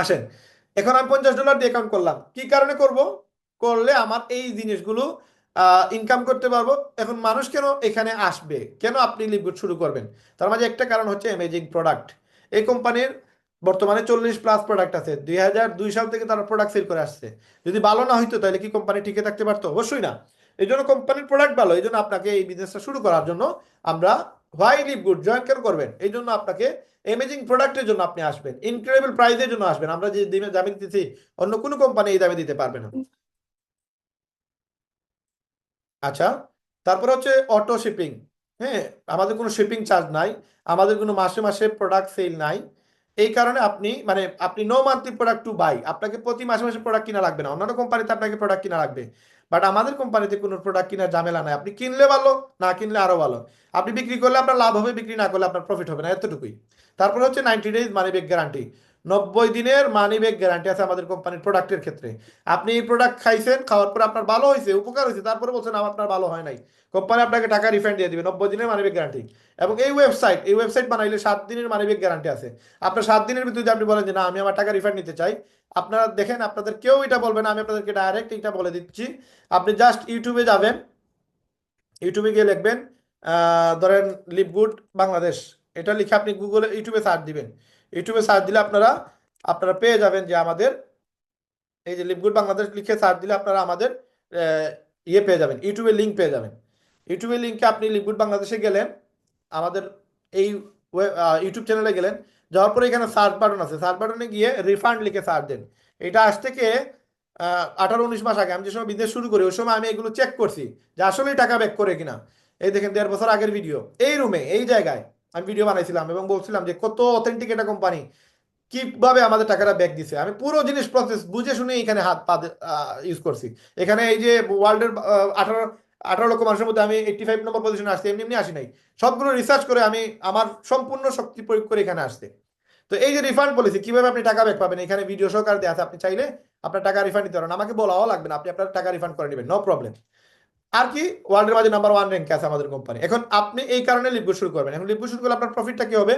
আসেন। এখন আমি পঞ্চাশ ডলার দিয়ে অ্যাকাউন্ট করলাম। কি কারণে করব? করলে আমার এই জিনিসগুলো ইনকাম করতে পারব। এখন মানুষ কেন এখানে আসবে? কেন আপনি লিভগুড শুরু করবেন? তার মাঝে একটা কারণ হচ্ছে অ্যামেজিং প্রোডাক্ট এই কোম্পানির বর্তমানে চল্লিশ প্লাস প্রোডাক্ট আছে। দুই হাজার দুই সাল থেকে তারা প্রোডাক্ট সেল করে আসছে। যদি ভালো না হইতো, তাহলে কি কোম্পানি টিকে থাকতে পারতো? অবশ্যই না। এই জন্য কোম্পানির প্রোডাক্ট ভালো। এই জন্য আপনাকে এই বিজনেসটা শুরু করার জন্য আমরা হোয়াই লিভ গুড জয়েন কেন করবেন? এই জন্য আপনাকে এমেজিং প্রোডাক্টের জন্য আপনি আসবেন। ইনক্রেডিবল প্রাইজের জন্য আসবেন। আমরা যে দামে দিতেছি, অন্য কোনো কোম্পানি এই দামে দিতে পারবে না। আচ্ছা তারপর হচ্ছে অটো শিপিং হ্যাঁ আমাদের কোনো শিপিং চার্জ নাই, আমাদের কোনো মাসে মাসে প্রোডাক্ট সেল নাই। এই কারণে আপনি মানে আপনি no monthly product to buy আপনাকে প্রতি মাসে মাসে প্রোডাক্ট কিনা লাগবে না। অন্যান্য কোম্পানিতে আপনাকে প্রোডাক্ট কিনা লাগবে। বাট আমাদের কোম্পানিতে কোনো প্রোডাক্ট কেনার ঝামেলা নাই। আপনি কিনলে ভালো, না কিনলে আরও ভালো। আপনি বিক্রি করলে আপনার লাভ হবে, বিক্রি না করলে আপনার প্রফিট হবে না, এতটুকুই। তারপর হচ্ছে ninety days money back guarantee নব্বই দিনের মানি ব্যাক গ্যারান্টি আছে আমাদের কোম্পানির প্রোডাক্টের ক্ষেত্রে। আপনি এই প্রোডাক্ট খাইছেন, খাওয়ার পর আপনার ভালো হয়েছে উপকার হয়েছে তারপরে বলছেন আপনার ভালো হয় নাই। কোম্পানি আপনাকে টাকা রিফান্ড দিয়ে দিবে, নব্বই দিনের মানি ব্যাক গ্যারান্টি এবং এই ওয়েবসাইট এই ওয়েবসাইট বানাইলে সাত দিনের মানি ব্যাক গ্যারান্টি আছে। আপনার সাত দিনের ভিতরে আপনি বলেন যে, না, আমি আমার টাকা রিফান্ড নিতে চাই, আপনারা দেখেন, আপনাদের কেউ এটা বলবে না, আমি আপনাদেরকে ডাইরেক্ট এটা বলে দিচ্ছি। আপনি জাস্ট ইউটিউবে যাবেন। ইউটিউবে গিয়ে লিখবেন ধরেন লিপগুড বাংলাদেশ এটা লিখে আপনি গুগলে ইউটিউবে সার্চ দিবেন। ইউটিউবে সার্চ দিলে আপনারা আপনারা পেয়ে যাবেন যে আমাদের, এই যে লিপগুড বাংলাদেশ লিখে সার্চ দিলে আপনারা আমাদের ইয়ে পেয়ে যাবেন, ইউটিউবে লিঙ্ক পেয়ে যাবেন। ইউটিউবে লিঙ্কে আপনি লিপগুড বাংলাদেশে গেলেন, আমাদের এই ইউটিউব চ্যানেলে গেলেন, যাওয়ার পরে এখানে সার্চ বাটন আছে। সার্চ বাটনে গিয়ে রিফান্ড লিখে সার্চ দেন। এটা আজ থেকে আঠারো উনিশ মাস আগে। আমি যে সময় বিজনেস শুরু করি, ওই সময় আমি এগুলো চেক করছি যে আসলেই টাকা ব্যাক করে কিনা। এই দেখেন, দেড় বছর আগের ভিডিও এই রুমে এই জায়গায় আমি ভিডিও বানাইছিলাম এবং বলছিলাম যে কত অথেন্টিক এটা কোম্পানি কীভাবে আমাদের টাকাটা ব্যাক দিছে। আমি পুরো জিনিস প্রসেস বুঝে শুনে এখানে হাত পা ইউজ করছি। এখানে এই যে ওয়ার্ল্ডের আঠারো আঠারো লক্ষ মানুষের মধ্যে আমি এইটটি ফাইভ নম্বর পজিশনে আসছি, এমনি এমনি আসি নাই। সবগুলো রিসার্চ করে আমি আমার সম্পূর্ণ শক্তি প্রয়োগ করে এখানে আসছে। তো এই যে রিফান্ড পলিসি কীভাবে আপনি টাকা ব্যাক পাবেন? এখানে ভিডিও সহকারে দেওয়া আছে। আপনি চাইলে আপনার টাকা রিফান্ড নিতে পারেন। আমাকে বলাও লাগবে না। আপনি আপনার টাকা রিফান্ড করে নেবেন। নো প্রবলেম আর কি ওয়ার্ল্ডের মাঝে নাম্বার ওয়ান র্যাঙ্কে আছে আমাদের কোম্পানি এখন আপনি এই কারণে লিপগো শুরু করবেন। এখন লিপগো শুরু করলে আপনার প্রফিটটা কি হবে?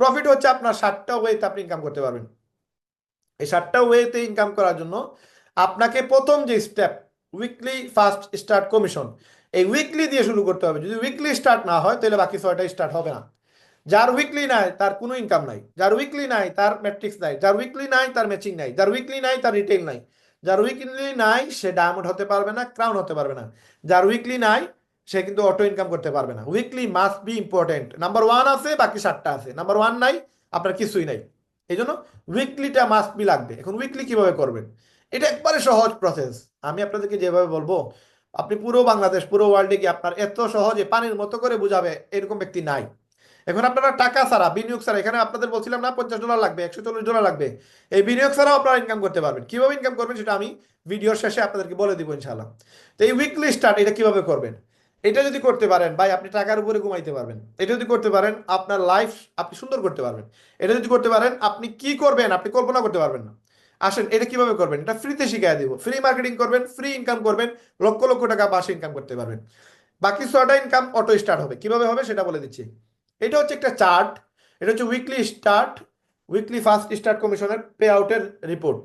প্রফিট হচ্ছে আপনার ষাটটা ওয়েতে আপনি ইনকাম করতে পারবেন। এই ষাটটা ওয়েতে ইনকাম করার জন্য আপনাকে প্রথম যে step weekly first start commission এই উইকলি দিয়ে শুরু করতে হবে। যদি উইকলি স্টার্ট না হয়, তাহলে বাকি ছয়টা স্টার্ট হবে না। যার উইকলি নাই, তার কোনো ইনকাম নাই। যার উইকলি নাই, তার ম্যাট্রিক্স নাই। যার উইকলি নাই, তার ম্যাচিং নাই। যার উইকলি নাই, তার রিটেল নাই। যার উইকলি নাই, সে ডায়মন্ড হতে পারবে না ক্রাউন হতে পারবে না। যার উইকলি নাই, সে কিন্তু অটো ইনকাম করতে পারবে না। Weekly must be important number one আছে, বাকি সাতটা আছে। নাম্বার ওয়ান নাই, আপনার কিছুই নাই। এই জন্য উইকলিটা মাস্ট বি লাগবে। এখন উইকলি কীভাবে করবেন? এটা একবারে সহজ প্রসেস আমি আপনাদেরকে যেভাবে বলব, আপনি পুরো বাংলাদেশ, পুরো ওয়ার্ল্ডে গিয়ে আপনার এত সহজে পানির মতো করে বুঝাবে, এরকম ব্যক্তি নাই। এখন আপনারা টাকা ছাড়া, বিনিয়োগ ছাড়া, এখানে আপনাদের বলছিলাম না পঞ্চাশ ডলার লাগবে, একশো চল্লিশ ডলার লাগবে, এই বিনিয়োগ ছাড়াও আপনারা ইনকাম করতে পারবেন। কীভাবে ইনকাম করবেন সেটা আমি ভিডিওর শেষে আপনাদেরকে বলে দিব ইনশাআল্লাহ। তো এই উইকলি স্টার্ট এটা কীভাবে করবেন? এটা যদি করতে পারেন, ভাই, আপনি টাকার উপরে ঘুমাইতে পারবেন। এটা যদি করতে পারেন, আপনার লাইফ আপনি সুন্দর করতে পারবেন। এটা যদি করতে পারেন, আপনি কি করবেন, আপনি কল্পনা করতে পারবেন না। আসেন, এটা কীভাবে করবেন? এটা ফ্রিতে শিখিয়ে দিব। ফ্রি মার্কেটিং করবেন ফ্রি ইনকাম করবেন, লক্ষ লক্ষ টাকা মাসে ইনকাম করতে পারবেন। বাকি ছটা ইনকাম অটো স্টার্ট হবে। কীভাবে হবে সেটা বলে দিচ্ছি। এটা হচ্ছে একটা চার্ট, এটা হচ্ছে weekly start weekly first start কমিশনের পে আউটের রিপোর্ট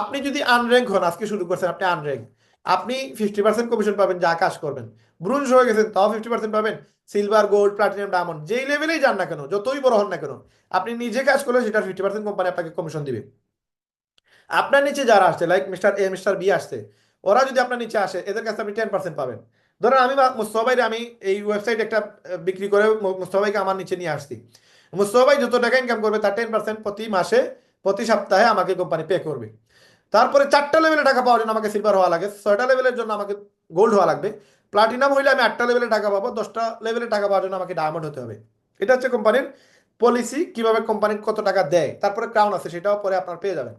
আপনি যদি আনর্যাঙ্ক হন, আজকে শুরু করছেন, আপনি আনর্যাঙ্ক আপনি ফিফটি পার্সেন্ট কমিশন পাবেন, যা কাজ করবেন। ব্রুঞ্জ হয়ে গেছেন, তাও ফিফটি পার্সেন্ট পাবেন। সিলভার গোল্ড প্লাটিনাম ডায়মন্ড যেই লেভেলেই যান না কেন, যতই বড় হন না কেন, আপনি নিজে কাজ করলে সেটা ফিফটি পার্সেন্ট কোম্পানি আপনাকে কমিশন দিবে। আপনার নিচে যারা আসছে like mister A mister B আসছে, ওরা যদি আপনার নিচে আসে, এদের কাছে আপনি টেন পার্সেন্ট পাবেন। ধরেন আমি মুস্তফাইরে আমি এই ওয়েবসাইট একটা বিক্রি করে মুস্তফাইকে আমার নিচে নিয়ে আসছি। মুস্তফাই যত টাকা ইনকাম করবে তার টেন পার্সেন্ট প্রতি মাসে, প্রতি সপ্তাহে আমাকে কোম্পানি পে করবে। তারপরে চারটা লেভেলে টাকা পাওয়ার জন্য আমাকে সিলভার হওয়া লাগে, ছয়টা লেভেলের জন্য আমাকে গোল্ড হওয়া লাগবে। প্লাটিনাম হইলে আমি আটটা লেভেলে টাকা পাবো, দশটা লেভেলে টাকা পাওয়ার জন্য আমাকে ডায়মন্ড হতে হবে। এটা হচ্ছে কোম্পানির পলিসি কীভাবে কোম্পানি কত টাকা দেয়। তারপরে ক্রাউন আছে, সেটাও পরে আপনার পেয়ে যাবেন।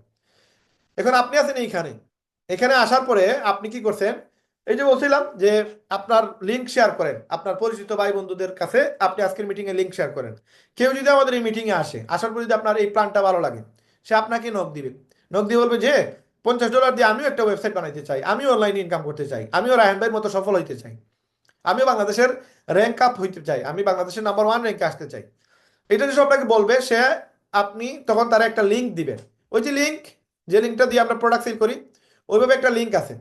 এখন আপনি আছেন এইখানে। এখানে আসার পরে আপনি কি করছেন এই যে বলছিলাম যে আপনার লিঙ্ক শেয়ার করেন, আপনার পরিচিত ভাই বন্ধুদের কাছে আপনি আজকের মিটিংয়ে লিঙ্ক শেয়ার করেন। কেউ যদি আমাদের এই মিটিংয়ে আসে, আসার পর যদি আপনার এই প্ল্যানটা ভালো লাগে, সে আপনাকে নক দিবে। নক দিয়ে বলবে যে, পঞ্চাশ ডলার দিয়ে আমিও একটা ওয়েবসাইট বানাইতে চাই, আমিও অনলাইনে ইনকাম করতে চাই, আমিও রায়হান ভাইয়ের মতো সফল হইতে চাই, আমিও বাংলাদেশের র্যাঙ্ক আপ হইতে চাই, আমি বাংলাদেশের নাম্বার ওয়ান র্যাঙ্কে আসতে চাই। এটা যেসব আপনাকে বলবে, সে আপনি তখন তারা একটা লিঙ্ক দিবেন। ওই যে লিঙ্ক যে লিঙ্কটা দিয়ে আমরা প্রোডাক্ট সেল করি, ওইভাবে একটা লিঙ্ক আছে।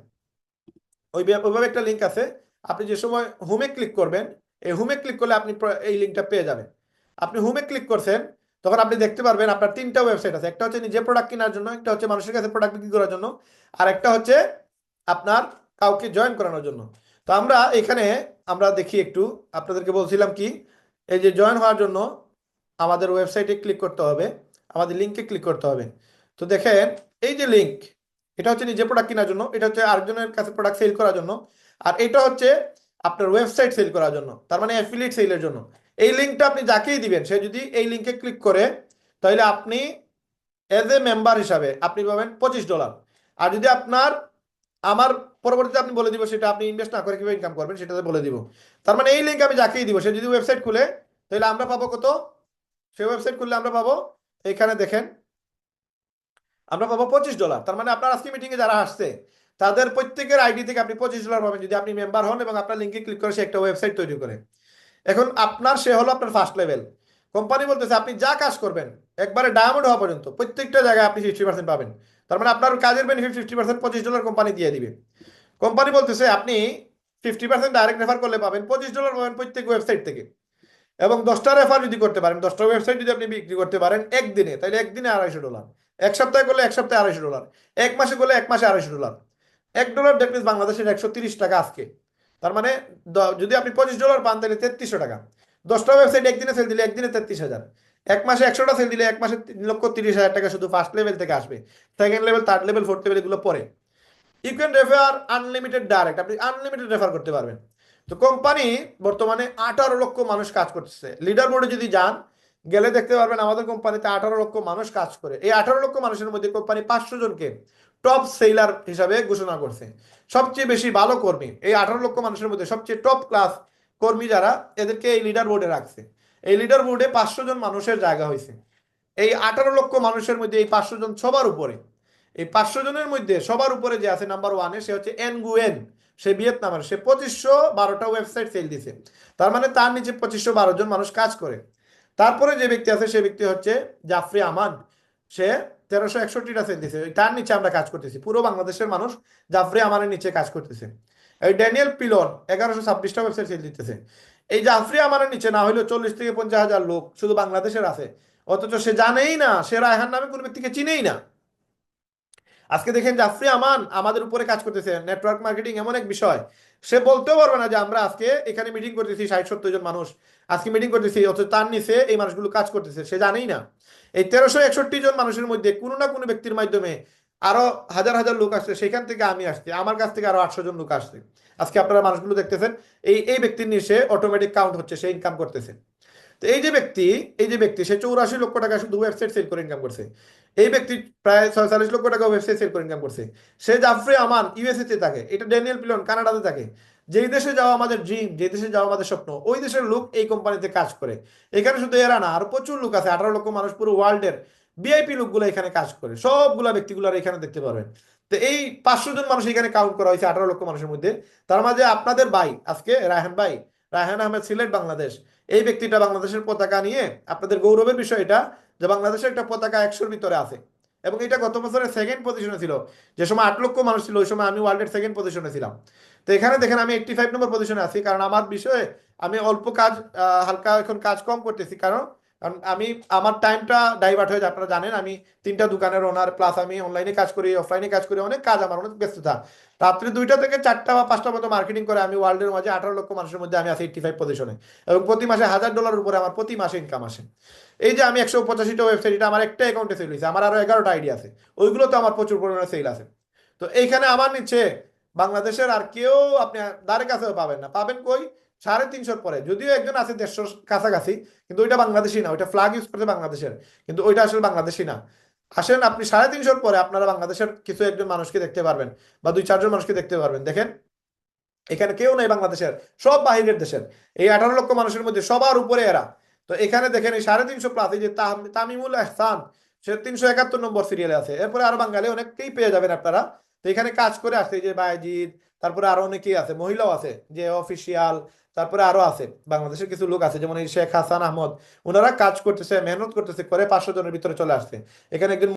ওই ওইভাবে একটা লিঙ্ক আছে। আপনি যে সময় হোমে ক্লিক করবেন, এই হোমে ক্লিক করলে আপনি এই লিঙ্কটা পেয়ে যাবেন। আপনি হোমে ক্লিক করছেন, তখন আপনি দেখতে পারবেন আপনার তিনটা ওয়েবসাইট আছে। একটা হচ্ছে নিজে প্রোডাক্ট কেনার জন্য, একটা হচ্ছে মানুষের কাছে প্রোডাক্ট বিক্রি করার জন্য, আর একটা হচ্ছে আপনার কাউকে জয়েন করানোর জন্য। তো আমরা এখানে, আমরা দেখি একটু, আপনাদেরকে বলছিলাম কি, এই যে জয়েন হওয়ার জন্য আমাদের ওয়েবসাইটে ক্লিক করতে হবে, আমাদের লিঙ্কে ক্লিক করতে হবে। তো দেখেন, এই যে লিঙ্ক এটা হচ্ছে নিজে প্রোডাক্ট কেনার জন্য, এটা হচ্ছে আরেকজনের কাছে প্রোডাক্ট সেল করার জন্য, আর এটা হচ্ছে আপনার ওয়েবসাইট সেল করার জন্য, তার মানে অ্যাফিলিয়েট সেলের জন্য। এই লিঙ্কটা আপনি যাকেই দিবেন, সে যদি এই লিঙ্কে ক্লিক করে, তাহলে আপনি এজ এ মেম্বার হিসাবে আপনি পাবেন পঁচিশ ডলার আর যদি আপনার, আমার পরবর্তীতে আপনি বলে দিব সেটা আপনি ইনভেস্ট না করে কীভাবে ইনকাম করবেন, সেটাতে বলে দিব। তার মানে এই লিঙ্ক আমি যাকেই দিব, সে যদি ওয়েবসাইট খুলে, তাহলে আমরা পাবো কত? সে ওয়েবসাইট খুললে আমরা পাবো, এখানে দেখেন আমরা পাবো পঁচিশ ডলার। তার মানে আপনার আজকে মিটিংয়ে যারা আসছে, তাদের প্রত্যেকের আইডি থেকে আপনি পঁচিশ ডলার পাবেন। যদি আপনি মেম্বার হন এবং আপনার লিঙ্কে ক্লিক করে সে একটা ওয়েবসাইট তৈরি করে। এখন আপনার সে হলো আপনার ফার্স্ট লেভেল কোম্পানি বলতেছে, আপনি যা কাজ করবেন, একবারে ডায়মন্ড হওয়া পর্যন্ত প্রত্যেকটা জায়গায় আপনি ফিফটি পার্সেন্ট পাবেন। তার মানে আপনার কাজের বেনিফিট ফিফটি পার্সেন্ট পঁচিশ ডলার কোম্পানি দিয়ে দিবে। কোম্পানি বলতেছে, আপনি ফিফটি পার্সেন্ট ডাইরেক্ট রেফার করলে পাবেন, পঁচিশ ডলার পাবেন প্রত্যেক ওয়েবসাইট থেকে। এবং দশটা রেফার যদি করতে পারেন, দশটা ওয়েবসাইট যদি আপনি বিক্রি করতে পারেন, একদিনে, তাহলে একদিনে আড়াইশো ডলার। এক সপ্তাহে করলে এক সপ্তাহে আড়াইশো ডলার, এক মাসে করলে এক মাসে আড়াইশো ডলার। এক ডলার মিনস বাংলাদেশের একশো তিরিশ টাকা আজকে। তার মানে যদি আপনি পঁচিশ ডলার পান তাহলে তেত্রিশশো টাকা। দশটা ওয়েবসাইট একদিনে সেল দিলে একদিনে তেত্রিশ হাজার। এক মাসে একশোটা সেল দিলে এক মাসে তিন লক্ষ তিরিশ হাজার টাকা শুধু ফার্স্ট লেভেল থেকে আসবে। Second level third level fourth level এগুলো পরে। You can refer unlimited direct আপনি আনলিমিটেড রেফার করতে পারবেন। তো কোম্পানি বর্তমানে আঠারো লক্ষ মানুষ কাজ করতেছে। লিডার বোর্ডে যদি যান গেলে দেখতে পারবেন আমাদের কোম্পানিতে আঠারো লক্ষ মানুষ কাজ করে। এই আঠারো লক্ষ মানুষের মধ্যে কোম্পানি পাঁচশো জনকে টপ সেলার হিসাবে ঘোষণা করছে। সবচেয়ে বেশি ভালো কর্মী, এই আঠারো লক্ষ মানুষের মধ্যে সবচেয়ে টপ ক্লাস কর্মী যারা, এদেরকে এই লিডার বোর্ডে রাখছে। এই লিডার বোর্ডে পাঁচশো জন মানুষের জায়গা হয়েছে। এই আঠারো লক্ষ মানুষের মধ্যে এই পাঁচশো জন সবার উপরে। এই পাঁচশো জনের মধ্যে সবার উপরে যে আছে নাম্বার ওয়ানে সে হচ্ছে এন গুয়েন সে ভিয়েতনামের, সে পঁচিশশো বারোটা ওয়েবসাইট সেল দিছে তার মানে তার নিচে পঁচিশশো বারো জন মানুষ কাজ করে। তারপরে যে ব্যক্তি আছে, সে ব্যক্তি হচ্ছে জাফরি আমান সে তেরোশো একষট্টিটা সেল দিছে। তার নিচে আমরা কাজ করতেছি। পুরো বাংলাদেশের মানুষ জাফরি আমানের নিচে কাজ করতেছে। এই ড্যানিয়েল পিলন এগারোশো ছাব্বিশটা ওয়েবসাইট সেল দিতেছে। এই জাফরি আমানের নিচে না হলেও চল্লিশ থেকে পঞ্চাশ হাজার লোক শুধু বাংলাদেশের আছে। অথচ সে জানেই না, সে রায়হান নামে কোনো ব্যক্তিকে চিনেই না। আজকে দেখেন জাফরি আমান আমাদের উপরে কাজ করতেছে। নেটওয়ার্ক মার্কেটিং এমন এক বিষয়। সে বলতেও পারবে না যে আমরা আজকে এখানে মিটিং করতেছি ষাট, সত্তর জন মানুষ। আজকে মিটিং করতেছি, অথচ তার নিচে এই মানুষগুলো কাজ করতেছে। সে জানেই না। এই তেরোশো একষট্টি জন মানুষের মধ্যে কোনো না কোনো ব্যক্তির মাধ্যমে আরও হাজার হাজার লোক আসছে। সেখান থেকে আমি আসছি। আমার কাছ থেকে আরও আটশো জন লোক আসছে। আজকে আপনারা মানুষগুলো দেখতেছেন, এই এই ব্যক্তির নিচে অটোমেটিক কাউন্ট হচ্ছে, সে ইনকাম করতেছে। তো এই যে ব্যক্তি, এই যে ব্যক্তি, সে চৌরাশি লক্ষ টাকা শুধু ওয়েবসাইট সেল করে ইনকাম করছে। এই ব্যক্তি প্রায় ছয়চল্লিশ লক্ষ টাকা ওয়েবসাইট সেল করে ইনকাম করছে। সে জাফরি আমান ইউএসএ তে থাকে। এটা ড্যানিয়েল পিলন, কানাডাতে থাকে। যেই দেশে যাওয়া আমাদের ড্রিম যে দেশে যাওয়া আমাদের স্বপ্ন, ওই দেশের লোক এই কোম্পানিতে কাজ করে। এখানে শুধু এরা না, আর প্রচুর লোক আছে। আঠারো লক্ষ মানুষ পুরো ওয়ার্ল্ডের ভিআইপি লোকগুলো এখানে কাজ করে। সবগুলা ব্যক্তিগুলো এখানে দেখতে পারবেন। তো এই পাঁচশো জন মানুষ এখানে কাউন্ট করা হয়েছে আঠারো লক্ষ মানুষের মধ্যে। তার মাঝে আপনাদের ভাই, আজকে রায়হান ভাই, রায়হান আহমেদ সিলেট, বাংলাদেশ। এই ব্যক্তিটা বাংলাদেশের পতাকা নিয়ে, আপনাদের গৌরবের বিষয় এটা যে বাংলাদেশের একটা পতাকা একশোর ভিতরে আছে। এবং এটা গত বছরের সেকেন্ড পজিশনে ছিল। যে সময় আট লক্ষ মানুষ ছিল, ওই সময় আমি ওয়ার্ল্ডের সেকেন্ড পজিশনে ছিলাম। তো এখানে দেখেন, আমি এইটটি ফাইভ নম্বর পজিশনে আছি। কারণ আমার বিষয়ে আমি অল্প কাজ হালকা এখন কাজ কম করতেছি। কারণ কারণ আমি, আমার টাইমটা ডাইভার্ট হয়ে যায়। আপনারা জানেন, আমি তিনটা দোকানের ওনার প্লাস আমি অনলাইনে কাজ করি অফলাইনে কাজ করি, অনেক কাজ আমার, অনেক ব্যস্ততা। রাত্রি দুইটা থেকে চারটা বা পাঁচটা মতো মার্কেটিং করে আমি ওয়ার্ল্ডের মাঝে আঠারো লক্ষ মানুষের মধ্যে আমি আছি এইটটি ফাইভ পজিশনে এবং প্রতি মাসে হাজার ডলার উপরে আমার প্রতি মাসে ইনকাম আসে। এই যে আমি একশো পঁচাশিটা ওয়েবসাইট এটা আমার একটা অ্যাকাউন্টে সেল হয়েছে। আমার আরও এগারোটা আইডি আছে। ওইগুলো তো আমার প্রচুর পরিমাণে সেল আছে। তো এইখানে আমার নিচে বাংলাদেশের আর কেউ আপনি দ্বারে কাছেও পাবেন না। পাবেন কই? সাড়ে তিনশোর পরে, যদিও একজন আছে দেড়শোর কাছাকাছি, কিন্তু ওইটা বাংলাদেশি না, ওইটা ফ্ল্যাগ ইউজ করছে বাংলাদেশের, কিন্তু ওইটা আসলে বাংলাদেশি না। আসেন আপনি সাড়ে তিনশোর পরে আপনারা বাংলাদেশের কিছু একজন মানুষকে দেখতে পারবেন, বা দুই চারজন মানুষকে দেখতে পারবেন। দেখেন, এখানে কেউ নেই বাংলাদেশের, সব বাহিরের দেশের। এই আঠারো লক্ষ মানুষের মধ্যে সবার উপরে এরা। তো এখানে দেখেন এই সাড়ে তিনশো প্লাস এই যে তাম- তামিমুল এহসান সে তিনশো একাত্তর নম্বর সিরিয়ালে আছে। এরপরে আরও বাঙালি অনেককেই পেয়ে যাবেন আপনারা। তো এখানে কাজ করে আসছে যে বায়জিৎ তারপরে আরও অনেকেই আছে, মহিলাও আছে, যে অফিসিয়াল তারপরে আরও আছে, বাংলাদেশের কিছু লোক আছে, যেমন এই শেখ হাসান আহমদ ওনারা কাজ করতেছে, মেহনত করতেছে, করে পাঁচশো জনের ভিতরে চলে আসছে। এখানে একজন